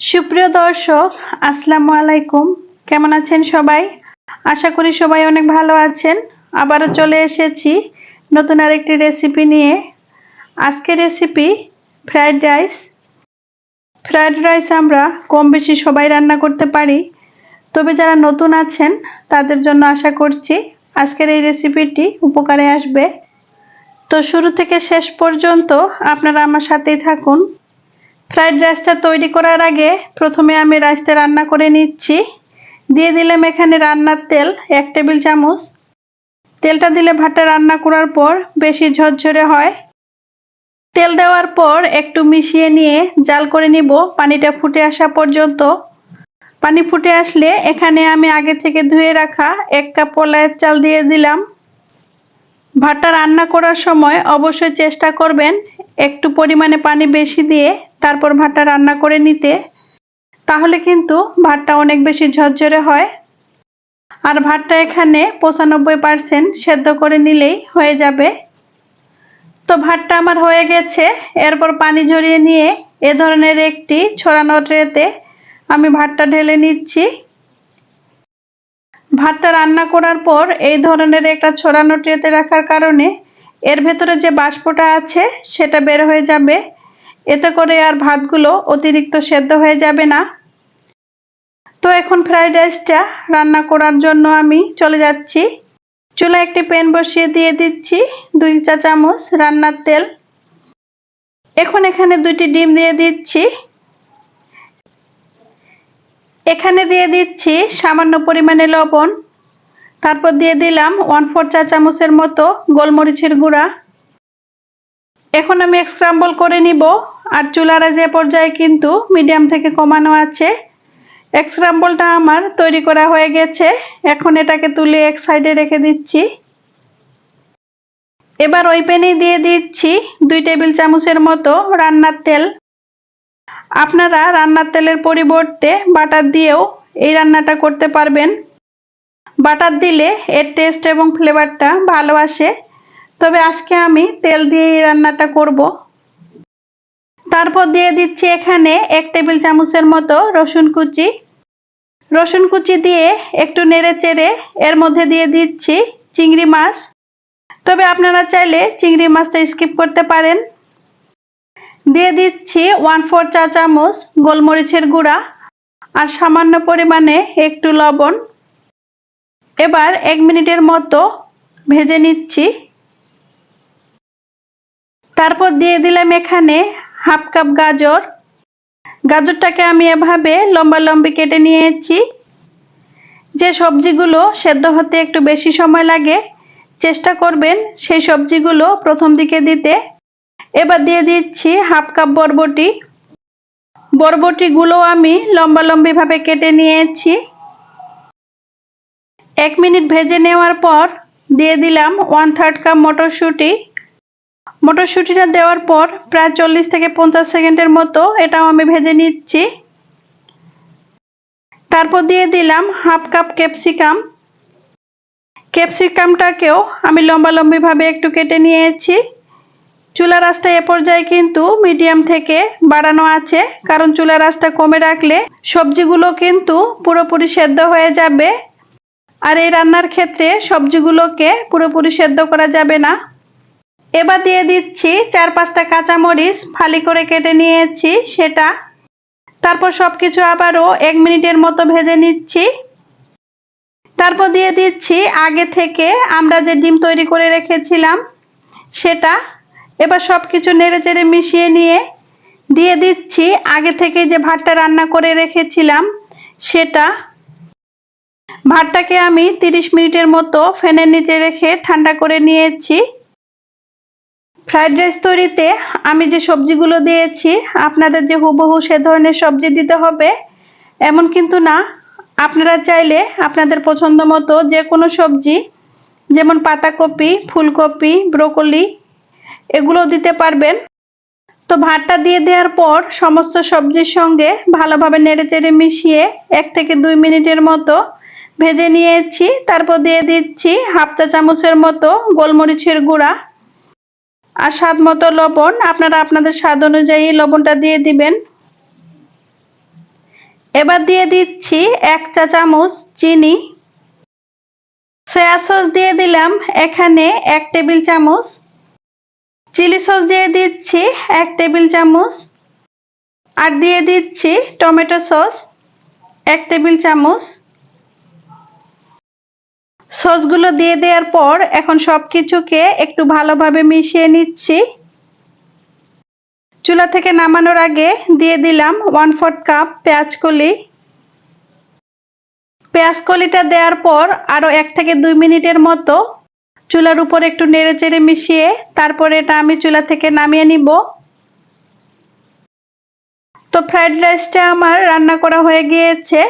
সুপ্রিয় দর্শক, আসসালামু আলাইকুম। কেমন আছেন সবাই? আশা করি সবাই অনেক ভালো আছেন। আবারও চলে এসেছি নতুন আরেকটি রেসিপি নিয়ে। আজকের recipe fried rice fried rice আমরা কম বেশি সবাই রান্না করতে পারি। তবে যারা নতুন আছেন, তাদের জন্য আশা করছি আজকের এই রেসিপিটি উপকারে আসবে। তো শুরু থেকে শেষ পর্যন্ত আপনারা আমার সাথেই থাকুন। ফ্রাইড রাইসটা তৈরি করার আগে প্রথমে আমি রাইসটা রান্না করে নিচ্ছি। দিয়ে দিলাম এখানে রান্নার তেল, এক টেবিল চামচ। তেলটা দিলে ভাতটা রান্না করার পর বেশি ঝরঝরে হয়। তেল দেওয়ার পর একটু মিশিয়ে নিয়ে জাল করে নিব। পানিটা ফুটে আসা পর্যন্ত। পানি ফুটে আসলে এখানে আমি আগে থেকে ধুয়ে রাখা এক কাপ পোলায়ের চাল দিয়ে দিলাম। ভাতটা রান্না করার সময় অবশ্যই চেষ্টা করবেন একটু পরিমাণে পানি বেশি দিয়ে তারপর ভাতটা রান্না করে নিতে, তাহলে কিন্তু ভাতটা অনেক বেশি ঝরঝরে হয়। আর ভাতটা এখানে পঁচানব্বই পার্সেন্ট সেদ্ধ করে নিলেই হয়ে যাবে। তো ভাতটা আমার হয়ে গেছে, এরপর পানি ঝরিয়ে নিয়ে এ ধরনের একটি ছড়ানো ট্রেতে আমি ভাতটা ঢেলে নিচ্ছি। ভাতটা রান্না করার পর এই ধরনের একটা ছড়ানো ট্রেতে রাখার কারণে এর ভেতরে যে বাষ্পটা আছে, সেটা বের হয়ে যাবে। এতে করে আর ভাতগুলো অতিরিক্ত সেদ্ধ হয়ে যাবে না। তো এখন ফ্রাইড রাইসটা রান্না করার জন্য আমি চলে যাচ্ছি। চুলা একটি প্যান বসিয়ে দিয়ে দিচ্ছি, দুই চা চামচ রান্নার তেল। এখন এখানে দুইটি ডিম দিয়ে দিচ্ছি। এখানে দিয়ে দিচ্ছি সামান্য পরিমাণে লবণ। তারপর দিয়ে দিলাম ওয়ান ফোর চা চামচের মতো গোলমরিচের গুঁড়া। এখন আমি স্ক্রাম্বল করে নিব। আর চুলারা যে পর্যায়ে কিন্তু মিডিয়াম থেকে কমানো আছে। স্ক্রাম্বলটা আমার তৈরি করা হয়ে গেছে। এখন এটাকে তুলে এক সাইডে রেখে দিচ্ছি। এবার ওই প্যানেই দিয়ে দিচ্ছি দুই টেবিল চামচের মতো রান্নার তেল। আপনারা রান্নার তেলের পরিবর্তে বাটার দিয়েও এই রান্নাটা করতে পারবেন। বাটার দিলে এর টেস্ট এবং ফ্লেভারটা ভালো আসে। তবে আজকে আমি তেল দিয়ে এই রান্নাটা করব। তারপর দিয়ে দিচ্ছি এখানে এক টেবিল চামচের মতো রসুন কুচি। রসুন কুচি দিয়ে একটু নেড়ে চেড়ে এর মধ্যে দিয়ে দিচ্ছি চিংড়ি মাছ। তবে আপনারা চাইলে চিংড়ি মাছটা স্কিপ করতে পারেন। দিয়ে দিচ্ছি ওয়ান ফোর চা চামচ গোলমরিচের গুঁড়া আর সামান্য পরিমাণে একটু লবণ। এবার এক মিনিটের মতো ভেজে নিচ্ছি। তারপর দিয়ে দিলাম এখানে হাফ কাপ গাজর। গাজরটাকে আমি এভাবে লম্বা লম্বি কেটে নিয়েছি। যে সবজিগুলো সেদ্ধ হতে একটু বেশি সময় লাগে, চেষ্টা করবেন সেই সবজিগুলো প্রথম দিকে দিতে। এবার দিয়ে দিচ্ছি হাফ কাপ বরবটি। বরবটিগুলো আমি লম্বা লম্বিভাবে কেটে নিয়েছি। এক মিনিট ভেজে নেওয়ার পর দিয়ে দিলাম ওয়ান থার্ড কাপ মটরশুঁটি। মটরশুঁটিটা দেওয়ার পর প্রায় চল্লিশ থেকে পঞ্চাশ সেকেন্ডের মতো এটাও আমি ভেজে নিচ্ছি। তারপর দিয়ে দিলাম হাফ কাপ ক্যাপসিকাম। ক্যাপসিকামটাকেও আমি লম্বা লম্বিভাবে একটু কেটে নিয়েছি। চুলা রাসটা এ পর্যায়ে কিন্তু মিডিয়াম থেকে বাড়ানো আছে, কারণ চুলা রাসটা কমে রাখলে সবজিগুলো কিন্তু পুরোপুরি সেদ্ধ হয়ে যাবে। আর এই রান্নার ক্ষেত্রে সবজিগুলোকে পুরোপুরি সেদ্ধ করা যাবে না। এবার দিয়ে দিচ্ছি চার পাঁচটা কাঁচামরিচ ফালি করে কেটে নিয়েছি সেটা। তারপর সব কিছু আবারও এক মিনিটের মতো ভেজে নিচ্ছি। তারপর দিয়ে দিচ্ছি আগে থেকে আমরা যে ডিম তৈরি করে রেখেছিলাম সেটা। এবার সব কিছু নেড়ে চেড়ে মিশিয়ে নিয়ে দিয়ে দিচ্ছি আগে থেকে যে ভাতটা রান্না করে রেখেছিলাম সেটা। ভাতটাকে আমি তিরিশ মিনিটের মতো ফ্যানের নিচে রেখে ঠান্ডা করে নিয়েছি। ফ্রাইড রাইস তৈরিতে আমি যে সবজিগুলো দিয়েছি, আপনাদের যে হুবহু সে ধরনের সবজি দিতে হবে, এমন কিন্তু না। আপনারা চাইলে আপনাদের পছন্দ মতো যে কোনো সবজি, যেমন পাতাকপি, ফুলকপি, ব্রোকলি, এগুলো দিতে পারবেন। তো ভাতটা দিয়ে দেওয়ার পর সমস্ত সবজির সঙ্গে ভালোভাবে নেড়েচেড়ে মিশিয়ে এক থেকে দুই মিনিটের মতো ভেজে নিয়েছি। তারপর দিয়ে দিচ্ছি হাফ চা চামচের মতো গোলমরিচের গুঁড়া। আর স্বাদ মতো লবণ, আপনারা আপনাদের স্বাদ অনুযায়ী লবণটা দিয়ে দিবেন। এবার দিয়ে দিচ্ছি এক চা চামচ চিনি। সয়া সস দিয়ে দিলাম, এখানে এক টেবিল চামচ। চিলি সস দিয়ে দিচ্ছি এক টেবিল চামচ। আর দিয়ে দিচ্ছি টমেটো সস, এক টেবিল চামচ। সসগুলো দিয়ে দেওয়ার পর এখন সব কিছুকে একটু ভালোভাবে মিশিয়ে নিচ্ছি। চুলা থেকে নামানোর আগে দিয়ে দিলাম ওয়ান ফোর্থ কাপ পেঁয়াজ কলি। পেঁয়াজ কলিটা দেওয়ার পর আরও এক থেকে দুই মিনিটের মতো চুলার উপর একটু নেড়ে চেড়ে মিশিয়ে তারপরে এটা আমি চুলা থেকে নামিয়ে নিব। তো ফ্রাইড রাইসটা আমার রান্না করা হয়ে গিয়েছে।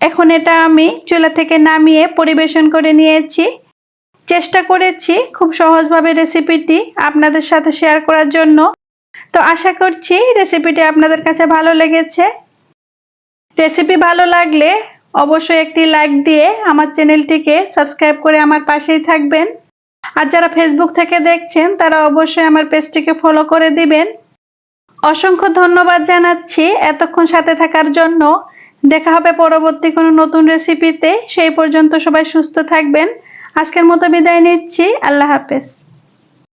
এখন এটা আমি চুলা থেকে নামিয়ে পরিবেশন করে নিয়েছি। চেষ্টা করেছি খুব সহজভাবে রেসিপিটি আপনাদের সাথে শেয়ার করার জন্য। তো আশা করছি রেসিপিটি আপনাদের কাছে ভালো লেগেছে। রেসিপি ভালো লাগলে অবশ্যই একটি লাইক দিয়ে আমার চ্যানেলটিকে সাবস্ক্রাইব করে আমার পাশেই থাকবেন। আর যারা ফেসবুক থেকে দেখছেন, তারা অবশ্যই আমার পেজটিকে ফলো করে দিবেন। অসংখ্য ধন্যবাদ জানাচ্ছি এতক্ষণ সাথে থাকার জন্য। দেখা হবে পরবর্তী কোনো নতুন রেসিপিতে সেই পর্যন্ত সবাই সুস্থ থাকবেন। আজকের মতো বিদায় নিচ্ছি। আল্লাহ হাফেজ।